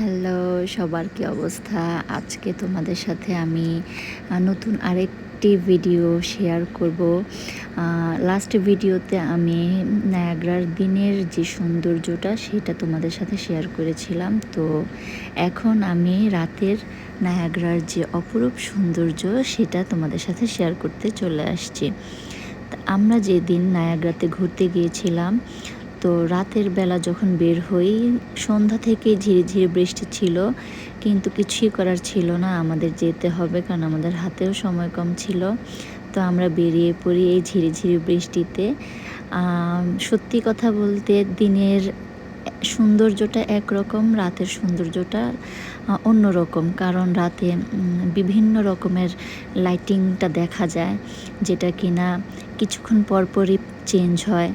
Hello, সবার কি অবস্থা? আজকে তোমাদের সাথে আমি নতুন আরেকটি ভিডিও শেয়ার করব। লাস্ট ভিডিওতে আমি নায়াগ্রার দিনের যে সৌন্দর্যটা, সেটা তোমাদের সাথে শেয়ার করেছিলাম। তো এখন আমি রাতের নায়াগ্রার যে অপরূপ সৌন্দর্য, সেটা তোমাদের সাথে শেয়ার করতে চলে আসছি। আমরা যেদিন নায়াগ্রাতে ঘুরতে গিয়েছিলাম তো রাতের বেলা যখন বের হই, সন্ধ্যা থেকে ঝিরে ঝিরে বৃষ্টি ছিল, কিন্তু কিছুই করার ছিল না। আমাদের যেতে হবে, কারণ আমাদের হাতেও সময় কম ছিল। তো আমরা বেরিয়ে পড়ি এই ঝিরে ঝিরে বৃষ্টিতে। সত্যি কথা বলতে দিনের সৌন্দর্যটা একরকম, রাতের সৌন্দর্যটা অন্যরকম। কারণ রাতে বিভিন্ন রকমের লাইটিংটা দেখা যায়, যেটা কিনা কিছুক্ষণ পরপরই চেঞ্জ হয়।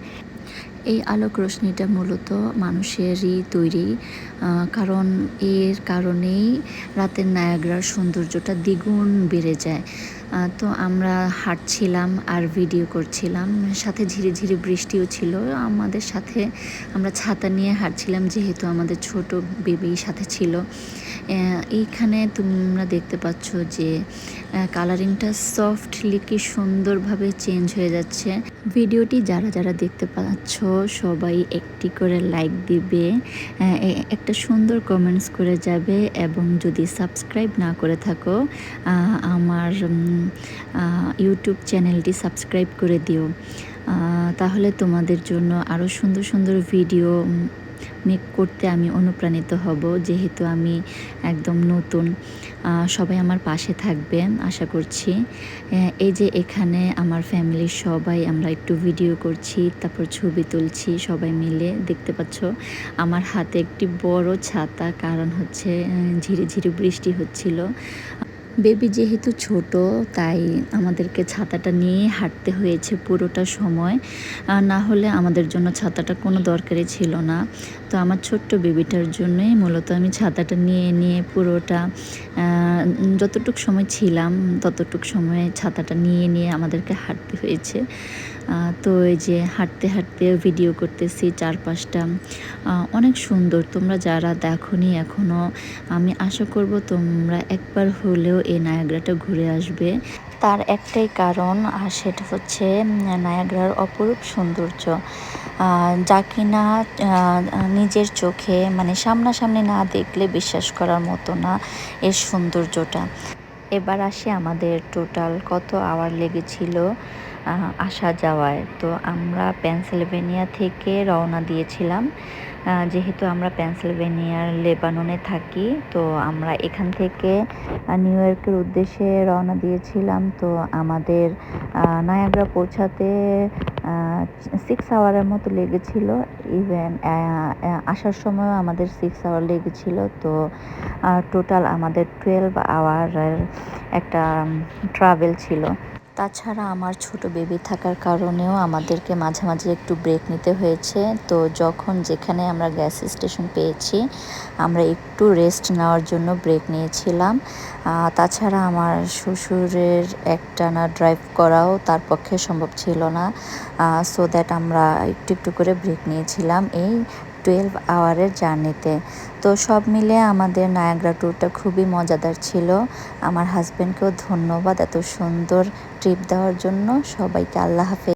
এই আলোক রশ্মিটা মূলত মানুষেরই তৈরি কারণ এর কারণেই রাতের নায়াগ্রার সৌন্দর্যটা দ্বিগুণ বেড়ে যায়। তো আমরা হাঁটছিলাম আর ভিডিও করছিলাম। সাথে ধীরে ধীরে বৃষ্টিও ছিল। আমাদের সাথে আমরা ছাতা নিয়ে হাঁটছিলাম, যেহেতু আমাদের ছোট বেবি সাথে ছিল। এইখানে তোমরা দেখতে পাচ্ছ যে কালারিংটা সফটলি কি সুন্দরভাবে চেঞ্জ হয়ে যাচ্ছে। ভিডিওটি যারা যারা দেখতে পাচ্ছ, সবাই একটি করে লাইক দিবে। একটা সুন্দর কমেন্টস করে যাবে এবং যদি সাবস্ক্রাইব না করে থাকো আমার ইউটিউব চ্যানেলটি সাবস্ক্রাইব করে দিও। তাহলে তোমাদের জন্য আরও সুন্দর সুন্দর ভিডিও মেক করতে আমি অনুপ্রাণিত হব। যেহেতু আমি একদম নতুন সবাই আমার পাশে থাকবে আশা করছি। এই যে এখানে আমার ফ্যামিলির সবাই আমরা একটু ভিডিও করছি তারপর ছবি তুলছি সবাই মিলে দেখতে পাচ্ছ। আমার হাতে একটি বড় ছাতা কারণ হচ্ছে আহ, ঝিরে ঝিরে বৃষ্টি হচ্ছিল। বেবি যেহেতু ছোট, তাই আমাদেরকে ছাতাটা নিয়ে হাঁটতে হয়েছে পুরোটা সময়। না হলে আমাদের জন্য ছাতাটা কোনো দরকারই ছিল না। তো আমার ছোট্ট বেবিটার জন্যই মূলত আমি ছাতাটা নিয়ে নিয়ে পুরোটা যতটুক সময় ছিলাম, ততটুক সময় ছাতাটা নিয়ে নিয়ে আমাদেরকে হাঁটতে হয়েছে। তো এই যে হাঁটতে হাঁটতে ভিডিও করতেছি চারপাশটা অনেক সুন্দর। তোমরা যারা দেখোনি এখনও আমি আশা করব তোমরা একবার হলেও এই নায়াগ্রাটা ঘুরে আসবে। তার একটাই কারণ, আর সেটা হচ্ছে নায়াগ্রার অপরূপ সৌন্দর্য। যা কিনা নিজের চোখে মানে সামনাসামনি না দেখলে বিশ্বাস করার মতো না এর সৌন্দর্যটা। এবার আসি আমাদের টোটাল কত আওয়ার লেগেছিল। আসা যাওয়ায়। তো আমরা পেনসিলভেনিয়া থেকে রওনা দিয়েছিলাম। যেহেতু আমরা পেনসিলভেনিয়ার লেবাননে থাকি, তো আমরা এখান থেকে নিউ ইয়র্কের উদ্দেশ্যে রওনা দিয়েছিলাম। তো আমাদের নায়াগ্রা পৌঁছাতে সিক্স আওয়ারের মতো লেগেছিল। ইভেন আসার সময়ও আমাদের সিক্স আওয়ার লেগেছিল। তো টোটাল আমাদের টুয়েলভ আওয়ারের একটা ট্রাভেল ছিল। তাছাড়া আমার ছোট বেবি থাকার কারণেও আমাদেরকে মাঝে মাঝে একটু ব্রেক নিতে হয়েছে। তো যখন যেখানে আমরা গ্যাস স্টেশন পেয়েছি, আমরা একটু রেস্ট নেওয়ার জন্য ব্রেক নিয়েছিলাম। তাছাড়া আমার শ্বশুরের একটানা ড্রাইভ করাও তার পক্ষে সম্ভব ছিল না। সো দ্যাট আমরা একটু একটু করে ব্রেক নিয়েছিলাম। এই টুয়েলভ আওয়ারের জার্নিতে তো সব মিলে আমাদের নায়াগ্রা ট্যুরটা খুবই মজাদার ছিল। আমার হাজব্যান্ডকেও ধন্যবাদ এত সুন্দর ট্রিপ দেওয়ার জন্য। সবাইকে আল্লাহ হাফেজ।